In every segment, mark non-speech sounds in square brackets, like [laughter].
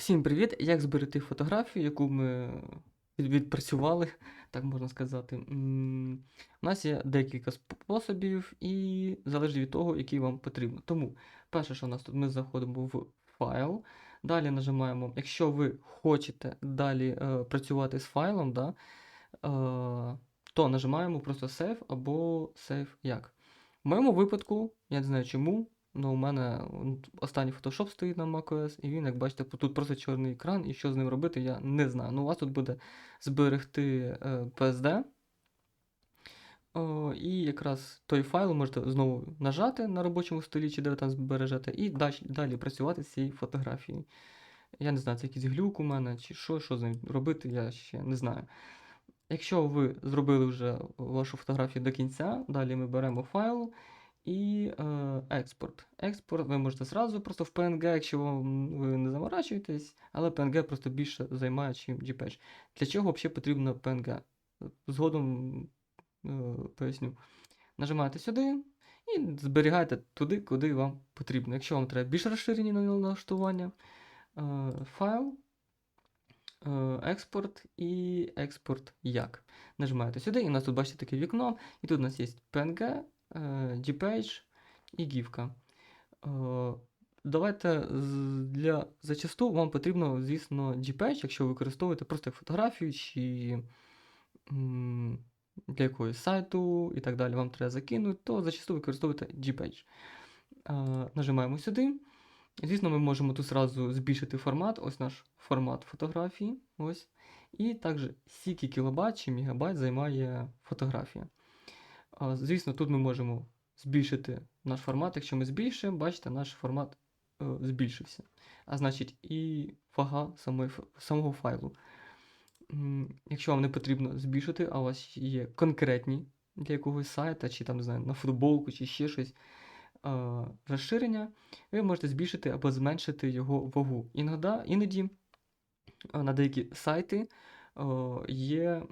Всім привіт! Як зберегти фотографію, яку ми відпрацювали, [laughs] так можна сказати. У нас є декілька способів, і залежить від того, який вам потрібно. Тому, перше, що у нас тут, ми заходимо в файл. Далі нажимаємо, якщо ви хочете далі е, працювати з файлом, да, е, то нажимаємо просто Save або Save як. В моєму випадку, я не знаю чому, Ну, у мене останній Photoshop стоїть на macOS, і він, як бачите, тут просто чорний екран, і що з ним робити, я не знаю. Ну, у вас тут буде зберегти е, PSD. О, і якраз той файл можете знову нажати на робочому столі, чи де ви там збережете, і далі, далі працювати з цією фотографією. Я не знаю, це якийсь глюк у мене, чи що, що з ним робити, я ще не знаю. Якщо ви зробили вже вашу фотографію до кінця, далі ми беремо файл і е, експорт. Експорт ви можете зразу просто в PNG, якщо ви не заморачуєтесь, але PNG просто більше займає, ніж JPEG. Для чого взагалі потрібно PNG? Згодом е, поясню. Нажимаєте сюди і зберігаєте туди, куди вам потрібно. Якщо вам треба більш розширені на- налаштування, е, файл, е, експорт і експорт як. Нажимаєте сюди, і у нас тут бачите таке вікно, і тут у нас є PNG, е, GPage і гівка. Е, Давайте для зачасту вам потрібно, звісно, GPage, якщо ви використовуєте просто як фотографію чи для якогось сайту і так далі, вам треба закинути, то зачасту використовуйте GPage. Е, Нажимаємо сюди. Звісно, ми можемо тут зразу збільшити формат, ось наш формат фотографії. Ось. І також скільки кілобайт чи мегабайт займає фотографія. Звісно, тут ми можемо збільшити наш формат. Якщо ми збільшуємо, бачите, наш формат е, збільшився. А значить, і вага самої, самого файлу. Якщо вам не потрібно збільшити, а у вас є конкретні для якогось сайта, чи там, не знаю, на футболку, чи ще щось е, розширення, ви можете збільшити або зменшити його вагу. Іноді, іноді е, на деякі сайти є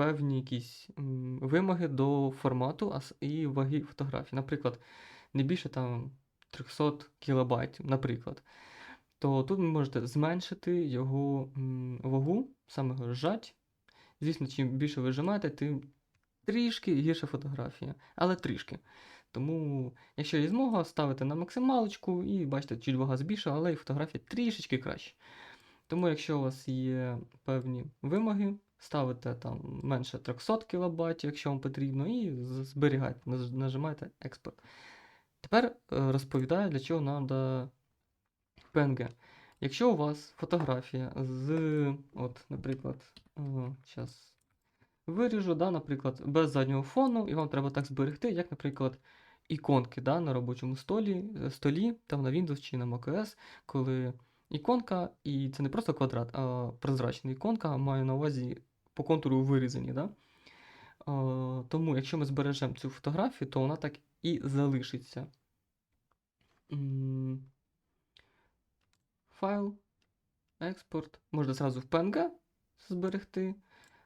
певні якісь вимоги до формату і ваги фотографій. Наприклад, не більше там 300 кілобайтів, наприклад. То тут ви можете зменшити його вагу, саме його зжать. Звісно, чим більше ви зжимаєте, тим трішки гірша фотографія, але трішки. Тому, якщо є змога, ставите на максималочку і бачите, чуть вага збільшила, але і фотографія трішечки краще. Тому, якщо у вас є певні вимоги, ставите там менше 300 кБ, якщо вам потрібно, і зберігайте, наж- нажимаєте експорт. Тепер е, розповідаю, для чого треба PNG. Якщо у вас фотографія з, от, наприклад, зараз виріжу, да, наприклад, без заднього фону, і вам треба так зберегти, як, наприклад, іконки да, на робочому столі, е, столі, там на Windows чи на macOS, коли іконка, і це не просто квадрат, а прозрачна іконка, маю на увазі по контуру вирізані. Да? Е, Тому, якщо ми збережемо цю фотографію, то вона так і залишиться. Файл, експорт. Можна зразу в PNG зберегти.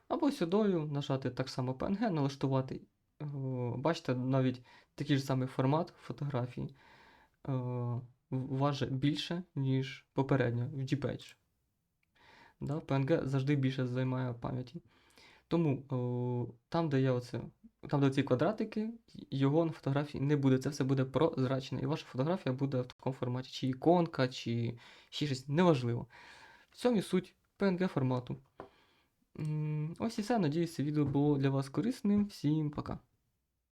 Або сюдою нажати так само PNG, налаштувати. Бачите, навіть такий ж самий формат фотографії е, важить більше, ніж попередньо в GPage. Да, PNG завжди більше займає пам'яті. Тому о, там, де є оце, там, де ці квадратики, його на фотографії не буде. Це все буде прозрачне. І ваша фотографія буде в такому форматі, чи іконка, чи ще щось неважливо. В цьому і суть PNG формату. Ось і все. Надіюсь, це відео було для вас корисним. Всім пока.